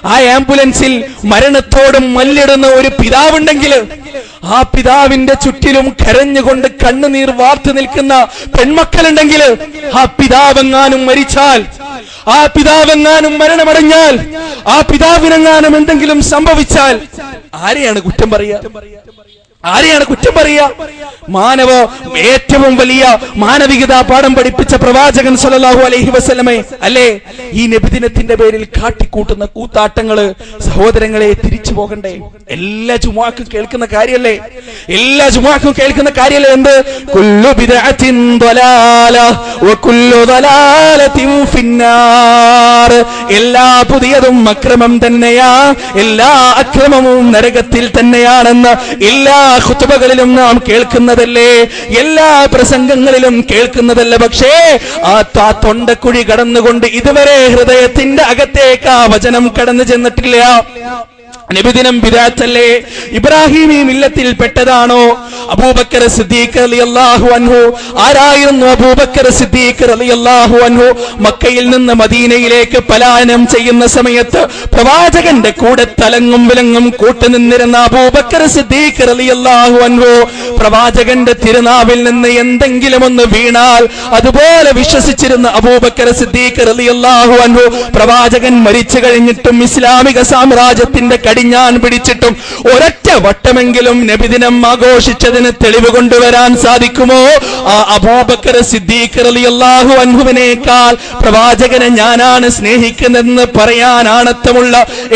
A: ആ ആംബുലൻസിൽ മരണത്തോടും മല്ലിടുന്ന ഒരു പിതാവുണ്ടെങ്കിൽ ആ പിതാവിന്റെ ചുറ്റിലും കരഞ്ഞുകൊണ്ട് കണ്ണുനീർ വാർത്തു നിൽക്കുന്ന പെൺമക്കളുണ്ടെങ്കിൽ ആ പിതാവെങ്ങാനും മരിച്ചാൽ ആ പിതാവെങ്ങാനും മരണമടഞ്ഞാൽ ആ പിതാവിനെങ്ങാനും എന്തെങ്കിലും സംഭവിച്ചാൽ ആരെയാണ് കുറ്റം പറയുക? ആരെയാണ് കുറ്റം പറയുക? മാനവ ഏറ്റവും വലിയ മാനവികതാ പാഠം പഠിപ്പിച്ച പ്രവാചകൻ സല്ലല്ലാഹു അലൈഹി വസല്ലമെ അല്ലേ? ഈ നബിദിനത്തിന്റെ പേരിൽ കാട്ടിക്കൂട്ടുന്ന കൂത്താട്ടങ്ങൾ സഹോദരങ്ങളെ തിരിച്ചു പോകണ്ടേ? എല്ലാ ജുമാക്കും കേൾക്കുന്ന കാര്യല്ലേ? എല്ലാ ജുമാക്കും കേൾക്കുന്ന കാര്യല്ലേ എന്ത്? കുല്ലു വകുല്ലു ഫിന്നാർ. എല്ലാ പുതിയതും അക്രമം തന്നെയാ എല്ലാ അക്രമവും നരകത്തിൽ തന്നെയാണെന്ന് എല്ലാ ഖുതുബകളിലും നാം കേൾക്കുന്ന കേൾക്കുന്നതല്ലേ? എല്ലാ പ്രസംഗങ്ങളിലും കേൾക്കുന്നതല്ല? പക്ഷേ ആ ത- തൊണ്ടക്കുഴി കടന്നുകൊണ്ട് ഇതുവരെ ഹൃദയത്തിന്റെ അകത്തേക്ക് ആ വചനം കടന്നു ചെന്നിട്ടില്ല. നബിദിനം ബിദാത്തല്ലേ? ഇബ്രാഹിം ഈ മില്ലത്തിൽ പെട്ടതാണോ? അബൂബക്കർ സിദ്ദീഖ് റളിയല്ലാഹു അൻഹു. ആരായിരുന്നു അബൂബക്കർ സിദ്ദീഖ് റളിയല്ലാഹു അൻഹു? മക്കയിൽ നിന്ന് മദീനയിലേക്ക് പലായനം ചെയ്യുന്ന സമയത്ത് പ്രവാചകന്റെ കൂടെ തലങ്ങും വിലങ്ങും കൂട്ടുനിന്നിരുന്ന അബൂബക്കർ സിദ്ദീഖ് റളിയല്ലാഹു അൻഹു പ്രവാചകന്റെ തിരുനാവിൽ നിന്ന് എന്തെങ്കിലും ഒന്ന് വീണാൽ അതുപോലെ വിശ്വസിച്ചിരുന്ന അബൂബക്കർ സിദ്ദീഖ് റളിയല്ലാഹു അൻഹു പ്രവാചകൻ മരിച്ചു കഴിഞ്ഞിട്ടും ഇസ്ലാമിക സാമ്രാജ്യത്തിന്റെ കടിഞ്ഞാൻ പിടിച്ചിട്ടും ഒരൊറ്റ വട്ടമെങ്കിലും നബിദിനം ആഘോഷിച്ചതിന് തെളിവ് കൊണ്ടുവരാൻ സാധിക്കുമോ? ആ അബൂബക്കർ സിദ്ദീഖ് റളിയല്ലാഹു അൻഹുവിനേക്കാൾ പ്രവാചകനെ ഞാനാണ് സ്നേഹിക്കുന്നതെന്ന് പറയാനാണത്തമുള്ള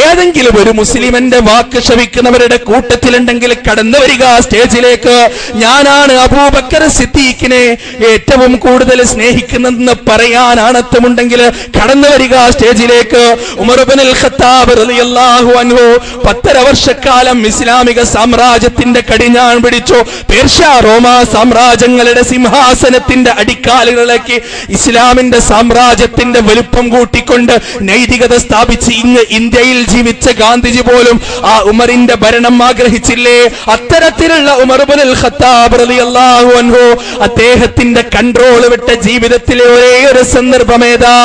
A: ഏതെങ്കിലും ഒരു മുസ്ലിമന്റെ വാക്ക് ശവിക്കുന്നവരുടെ കൂട്ടത്തിലുണ്ടെങ്കിൽ കടന്നു വരിക സ്റ്റേജിലേക്ക്. ഞാനാണ് അബൂബക്കർ സിദ്ദീഖിനെ ഏറ്റവും കൂടുതൽ സ്നേഹിക്കുന്നതെന്ന് പറയാനാണത്തമുണ്ടെങ്കിൽ കടന്നു വരിക സ്റ്റേജിലേക്ക്. ഉമർബിൻ ഖത്താബ് റളിയല്ലാഹു അൻഹു പത്തര വർഷക്കാലം ഇസ്ലാമിക സാമ്രാജ്യത്തിന്റെ കടിഞ്ഞാൺ പിടിച്ചു. പേർഷ്യ റോമ സാമ്രാജ്യങ്ങളുടെ സിംഹാസനത്തിന്റെ അടിക്കാലുകളിലേക്ക് ഇസ്ലാമിന്റെ സാമ്രാജ്യത്തിന്റെ വലുപ്പം കൂട്ടിക്കൊണ്ട് നൈതികത സ്ഥാപിച്ച് ഇന്ന് ഇന്ത്യയിൽ ജീവിച്ച ഗാന്ധിജി പോലും ആ ഉമറിന്റെ ഭരണം ആഗ്രഹിച്ചില്ലേ? അത്തരത്തിലുള്ള ഉമർബുൽ ഖത്താബ് റളിയല്ലാഹു അൻഹു അദ്ദേഹത്തിന്റെ കൺട്രോൾ വിട്ട ജീവിതത്തിലെ ഒരേ ഒരു സന്ദർഭം ഏതാ?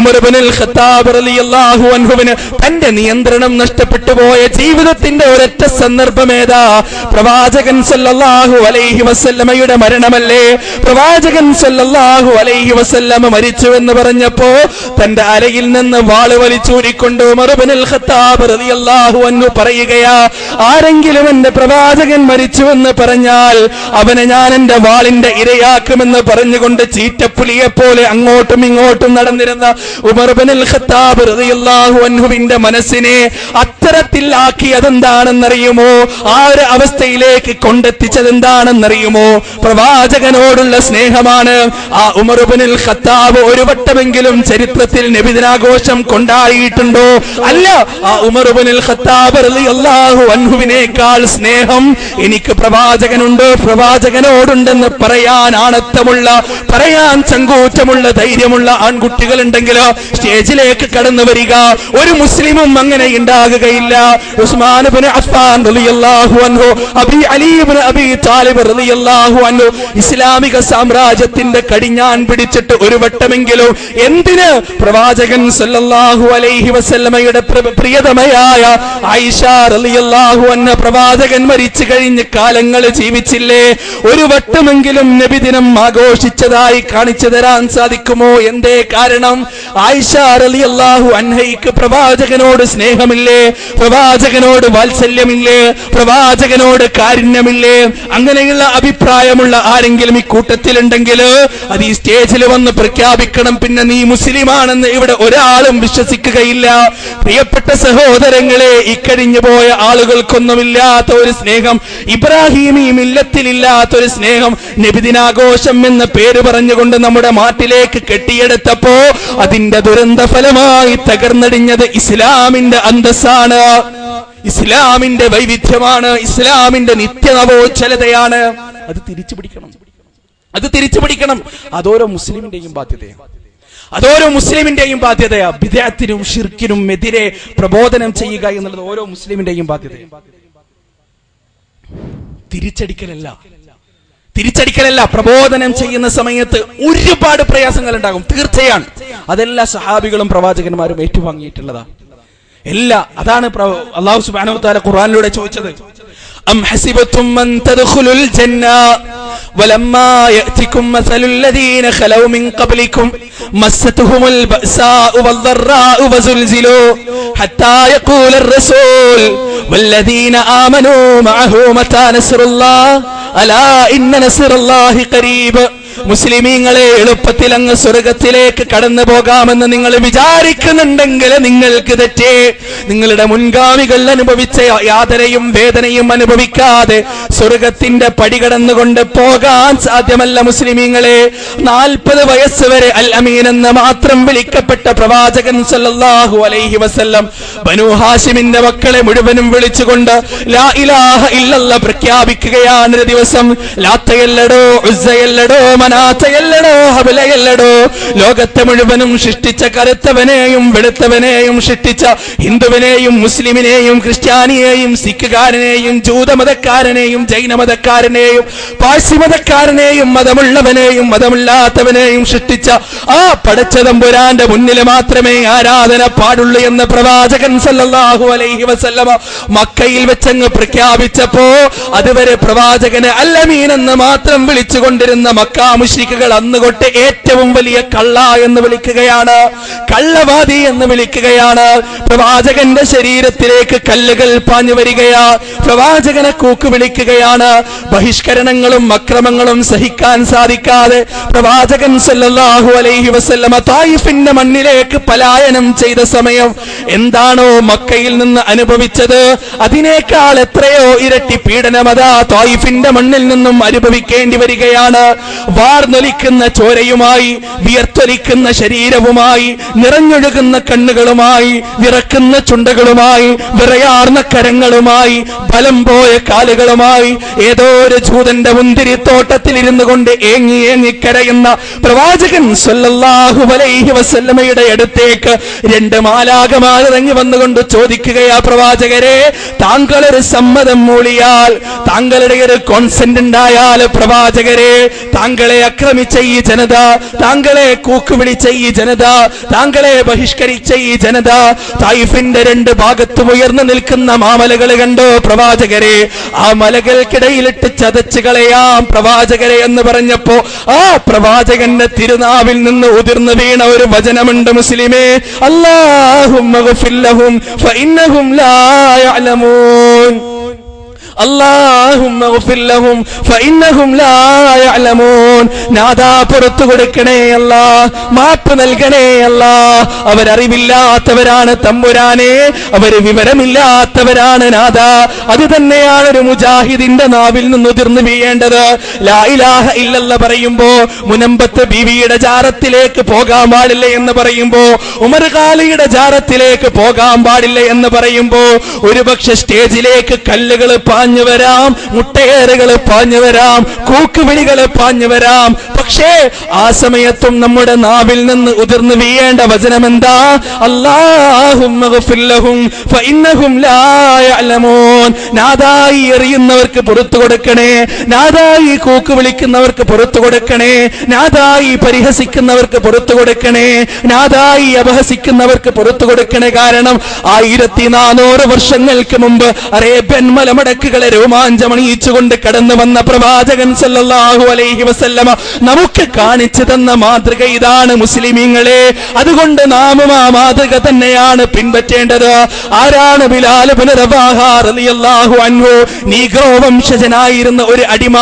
A: ഉമർബുൽ ഖത്താബ് റളിയല്ലാഹു തന്റെ നിയന്ത്രണം നഷ്ടപ്പെട്ടു പോയ ജീവിതത്തിന്റെ ഒരൊറ്റ സന്ദർഭം ഏതാ? പ്രവാചകൻ സല്ലല്ലാഹു അലൈഹി വസല്ലമയുടെ മരണമല്ലേ? പ്രവാചകൻ സല്ലല്ലാഹു അലൈഹി വസല്ലമ മരിച്ചു എന്ന് പറഞ്ഞപ്പോ തന്റെ അരയിൽ നിന്ന് വാൾ വലിച്ചൂരിക്കൊണ്ട് ഖത്താബ് റളിയല്ലാഹു അൻഹു പറയുകയാ ആരെങ്കിലും എന്റെ പ്രവാചകൻ മരിച്ചു എന്ന് പറഞ്ഞാൽ അവനെ ഞാൻ എന്റെ വാളിന്റെ ഇരയാക്കുമെന്ന് പറഞ്ഞുകൊണ്ട് ചീറ്റപ്പുലിയെ പോലെ അങ്ങോട്ടും ഇങ്ങോട്ടും നടന്നിരുന്ന ഉമർബിനുൽ ഖത്താബ് റളിയല്ലാഹു അൻഹുവിന്റെ മനസ്സിനെ അത്തരത്തിൽ ആക്കിയതെന്താണെന്നറിയുമോ ആ ഒരു അവസ്ഥയിലേക്ക് കൊണ്ടെത്തിച്ചത് എന്താണെന്നറിയുമോ പ്രവാചകനോടുള്ള സ്നേഹമാണ്. ആ ഉമറുബിനിൽ ഖത്താബ് ഒരു വട്ടമെങ്കിലും ചരിത്രത്തിൽ നബിദിനാഘോഷം കൊണ്ടായിട്ടുണ്ടോ അല്ല. ആ ഉമറുബിനിൽ ഖത്താബ് റളിയല്ലാഹു അൻഹുവിനേക്കാൾ സ്നേഹം എനിക്ക് പ്രവാചകനുണ്ട് പ്രവാചകനോടുണ്ടെന്ന് പറയാൻ ആണത്തമുള്ള പറയാൻ ചങ്കൂറ്റമുള്ള ധൈര്യമുള്ള ആൺകുട്ടികൾ ഉണ്ടെങ്കിലോ സ്റ്റേജിലേക്ക് കടന്നു വരിക. ഒരു മുസ്ലിമും അങ്ങനെ ഉണ്ടാകുകയില്ല. ഉസ്മാൻ ഇബ്നു അഫ്ഫാൻ റളിയല്ലാഹു അൻഹു Abi Ali Ibn Abi Talib അൻഹു ഇസ്ലാമിക സാമ്രാജ്യത്തിന്റെ കടിഞ്ഞാൻ പിടിച്ചിട്ട് ഒരു വട്ടമെങ്കിലും എന്തിന് പ്രവാചകൻ സല്ലല്ലാഹു അലൈഹി വസല്ലമയുടെ പ്രിയതമയായ ആയിഷ റളിയല്ലാഹു അൻഹ പ്രവാചകൻ മരിച്ചു കഴിഞ്ഞ കാലങ്ങൾ ജീവിച്ചില്ലേ? ഒരു വട്ടമെങ്കിലും നബിദിനം ആഘോഷിച്ചതായി കാണിച്ചു തരാൻ സാധിക്കുമോ? എന്തേ കാരണം? ആയിഷ റളിയല്ലാഹു അൻഹയ്ക്ക് പ്രവാചകനോട് സ്നേഹമില്ലേ? പ്രവാചകനോട് വാത്സല്യമില്ലേ? പ്രവാചകനോട് കാരുണ്യമില്ലേ? അങ്ങനെയുള്ള അഭിപ്രായമുള്ള ആരെങ്കിലും ഈ കൂട്ടത്തിലുണ്ടെങ്കിൽ അത് ഈ സ്റ്റേജിൽ വന്ന് പ്രഖ്യാപിക്കണം. പിന്നെ നീ മുസ്ലിമാണെന്ന് ഇവിടെ ഒരാളും വിശ്വസിക്കുകയില്ല. പ്രിയപ്പെട്ട സഹോദരങ്ങളെ ഇക്കഴിഞ്ഞു പോയ ആളുകൾക്കൊന്നുമില്ലാത്ത ഒരു സ്നേഹം ഇബ്രാഹിമി മില്ലത്തിലില്ലാത്ത ഒരു സ്നേഹം നബിദിനാഘോഷം എന്ന പേര് പറഞ്ഞുകൊണ്ട് നമ്മുടെ മാട്ടിലേക്ക് കെട്ടിയെടുത്തപ്പോ അതിന്റെ ദുരന്ത ഫലമായി തകർന്നടിഞ്ഞത് ഇസ്ലാമിന്റെ അന്തസ്സാണ്. ഇസ്ലാമിന്റെ വൈവിധ്യമാണ് ഇസ്ലാമിന്റെ നിത്യനവോജ്ജലതയാണ് അത് തിരിച്ചു പിടിക്കണം. അത് തിരിച്ചു പിടിക്കണം. അതോരോ മുസ്ലിമിന്റെയും ബാധ്യതയാണ് അതോരോ മുസ്ലിമിന്റെയും ബാധ്യതയാ. വിദേഹത്തിനും ഷിർക്കിനും എതിരെ പ്രബോധനം ചെയ്യുക എന്നുള്ളത് ഓരോ മുസ്ലിമിന്റെയും ബാധ്യതയാണ് തിരിച്ചടിക്കലല്ല. തിരിച്ചടിക്കലല്ല. പ്രബോധനം ചെയ്യുന്ന സമയത്ത് ഒരുപാട് പ്രയാസങ്ങൾ ഉണ്ടാകും തീർച്ചയാണ്. അതെല്ലാ സഹാബികളും പ്രവാചകന്മാരും ഏറ്റുവാങ്ങിയിട്ടുള്ളതാണ് എല്ലാ അതാണ് പ്ര- അള്ളാഹു സുബ്ഹാനഹു വതആല ഖുർആനിലൂടെ ചോദിച്ചത് അം ഹസിബത്തും അൻ തദ്ഖുലുൽ ജന്ന ولما يأتكم مثل الذين خلوا من قبلكم مستهم البأساء والضراء وزلزلوا حتى يقول الرسول والذين آمنوا معه متى نصر الله ألا إن نصر الله قريب മുസ്ലിമീങ്ങളെ എളുപ്പത്തിൽ അങ്ങ് സ്വർഗത്തിലേക്ക് കടന്നു പോകാമെന്ന് നിങ്ങൾ വിചാരിക്കുന്നുണ്ടെങ്കിൽ നിങ്ങൾക്ക് തെറ്റേ. നിങ്ങളുടെ മുൻഗാമികൾ അനുഭവിച്ച യാതനയും വേദനയും അനുഭവിക്കാതെ സ്വർഗത്തിന്റെ പടി കടന്നുകൊണ്ട് പോകാൻ സാധ്യമല്ല മുസ്ലിമീങ്ങളെ. നാൽപ്പത് വയസ്സ് വരെ അൽ അമീൻ എന്ന് മാത്രം വിളിക്കപ്പെട്ട പ്രവാചകൻ സല്ലല്ലാഹു അലൈഹി വസല്ലം ബനു ഹാഷിമിന്റെ മക്കളെ മുഴുവനും വിളിച്ചുകൊണ്ട് ലാ ഇലാഹ പ്രഖ്യാപിക്കുകയാണ് ഒരു ദിവസം. മനാത്തയല്ലടോ ഹബലയല്ലടോ. ലോകത്തെ മുഴുവനും സൃഷ്ടിച്ച കറുത്തവനെയും വെളുത്തവനെയും സൃഷ്ടിച്ച ഹിന്ദുവിനെയും മുസ്ലിമിനെയും ക്രിസ്ത്യാനിയെയും സിഖുകാരനെയും ജൂതമതക്കാരനെയും ജൈനമതക്കാരനെയും പാഴ്സിമതക്കാരനെയും മതമുള്ളവനെയും മതമില്ലാത്തവനെയും സൃഷ്ടിച്ച ആ പടച്ചതമ്പുരാന്റെ മുന്നിൽ മാത്രമേ ആരാധന പാടുള്ളൂ എന്ന് പ്രവാചകൻ സല്ലല്ലാഹു അലൈഹി വസല്ലമ മക്കയിൽ വെച്ചങ്ങ് പ്രഖ്യാപിച്ചപ്പോ അതുവരെ പ്രവാചകനെ അല്ലമീൻ എന്ന് മാത്രം വിളിച്ചുകൊണ്ടിരുന്ന മക്കാ മുശ്രിക്കുകൾ അന്ന് തൊട്ട് ഏറ്റവും വലിയ കള്ള എന്ന് വിളിക്കുകയാണ്. കള്ളവാദി എന്ന് വിളിക്കുകയാണ്. പ്രവാചകന്റെ ശരീരത്തിലേക്ക് കല്ലുകൾ പാഞ്ഞു വരികയാ. പ്രവാചകനെ കൂക്ക് വിളിക്കുകയാണ്. ബഹിഷ്കരണങ്ങളും അക്രമങ്ങളും സഹിക്കാൻ സാധിക്കാതെ പ്രവാചകൻ സല്ലല്ലാഹു അലൈഹി വസല്ലമ തായിഫിന്റെ മണ്ണിലേക്ക് പലായനം ചെയ്ത സമയം എന്താണോ മക്കയിൽ നിന്ന് അനുഭവിച്ചത്. അതിനേക്കാൾ എത്രയോ ഇരട്ടി പീഡനമതാ തായിഫിന്റെ മണ്ണിൽ നിന്നും അനുഭവിക്കേണ്ടി വരികയാണ്. വാർന്നൊലിക്കുന്ന ചോരയുമായി വിയർത്തൊലിക്കുന്ന ശരീരവുമായി നിറഞ്ഞൊഴുകുന്ന കണ്ണുകളുമായി വിറക്കുന്ന ചുണ്ടകളുമായി വിറയാർന്ന കരങ്ങളുമായി ബലം പോയ കാലുകളുമായി ഏതോ ഒരു ജൂതന്റെ മുന്തിരിത്തോട്ടത്തിൽ ഇരുന്നു കൊണ്ട് ഏങ്ങി ഏങ്ങി കരയുന്ന പ്രവാചകൻ സല്ലല്ലാഹു അലൈഹി വസല്ലമയുടെ അടുത്തേക്ക് രണ്ട് മാലാകമാർ ഇറങ്ങി വന്നുകൊണ്ട് ചോദിക്കുകയാ പ്രവാചകരെ താങ്കൾ ഒരു സമ്മതം മൂളിയാൽ താങ്കളുടെ ഒരു കോൺസെന്റ് ഉണ്ടായാൽ പ്രവാചകരെ താങ്കളെ അക്രമിച്ച ഈ ജനത താങ്കളെ കൂക്കുവിളിച്ച ഈ ജനത താങ്കളെ ബഹിഷ്കരിച്ച ഈ ജനത തായിഫിന്റെ രണ്ട് ഭാഗത്തും ഉയർന്നു നിൽക്കുന്ന മാമലകൾ കണ്ടോ പ്രവാചകരെ? ആ മലകൾക്കിടയിലിട്ട് ചതച്ചു കളയാം പ്രവാചകരെ എന്ന് പറഞ്ഞപ്പോ ആ പ്രവാചകന്റെ തിരുനാവിൽ നിന്ന് ഉതിർന്നു വീണ ഒരു വചനമുണ്ട് മുസ്ലിമേ. അല്ലാഹും അള്ളാഹും നാദാ പുറത്തു കൊടുക്കണേ അല്ല മാപ്പ് നൽകണേ അല്ല. അവരറിവില്ലാത്തവരാണ് തമ്പുരാനെ അവർ വിവരമില്ലാത്തവരാണ് നാദ. അത് തന്നെയാണ് ഒരു മുജാഹിദിന്റെ നാവിൽ നിന്ന് ഉതിർന്നു വീഴേണ്ടത്. ലായിലാഹ ഇല്ലല്ല പറയുമ്പോ മുനമ്പത്ത് ബിവിയുടെ ജാരത്തിലേക്ക് പോകാൻ പാടില്ല എന്ന് പറയുമ്പോ ഉമർ കാലിയുടെ ജാരത്തിലേക്ക് പോകാൻ പാടില്ല എന്ന് പറയുമ്പോ ഒരുപക്ഷെ സ്റ്റേജിലേക്ക് കല്ലുകൾ പാ വരാം. മുട്ടയേറുകൾ പാഞ്ഞു വരാം. കൂക്കുവിളികൾ പാഞ്ഞു വരാം. പക്ഷേ ആ സമയത്തും നമ്മുടെ നാവിൽ നിന്ന് ഉതിർന്നു വീഴേണ്ട വചനം എന്താ നാദായി എറിയുന്നവർക്ക് പുറത്തു കൊടുക്കണേ. നാദായി കൂക്ക് വിളിക്കുന്നവർക്ക് പുറത്തു കൊടുക്കണേ. നാദായി പരിഹസിക്കുന്നവർക്ക് പുറത്തു കൊടുക്കണേ. നാദായി അപഹസിക്കുന്നവർക്ക് പുറത്തു കൊടുക്കണേ. കാരണം ആയിരത്തി നാനൂറ് വർഷങ്ങൾക്ക് മുമ്പ് അറേബ്യൻ മലമടക്കുകളെ രോമാഞ്ചമണിയിച്ചുകൊണ്ട് കടന്നു വന്ന പ്രവാചകൻ സല്ലല്ലാഹു അലൈഹി വസല്ലമ നമുക്ക് കാണിച്ചു തന്ന മാതൃക ഇതാണ് മുസ്ലിമീങ്ങളെ. അതുകൊണ്ട് നാമും ആ മാതൃക തന്നെയാണ് പിൻപറ്റേണ്ടത്. ആരാണ് അൻഹു? നീഗ്രോ വംശജനായിരുന്ന ഒരു അടിമ.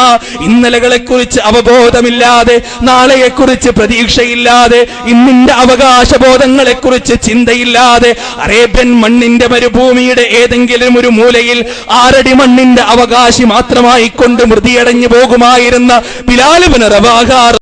A: ഇന്നലകളെ കുറിച്ച് അവബോധമില്ലാതെ നാളെയെ കുറിച്ച് പ്രതീക്ഷയില്ലാതെ ഇന്നിന്റെ അവകാശബോധങ്ങളെ കുറിച്ച് ചിന്തയില്ലാതെ അറേബ്യൻ മണ്ണിന്റെ മരുഭൂമിയുടെ ഏതെങ്കിലും ഒരു മൂലയിൽ ആരടി മണ്ണിന്റെ അവകാശി മാത്രമായി കൊണ്ട് മൃതിയടഞ്ഞു പോകുമായിരുന്ന ബിലാലുബിന് റവാഹ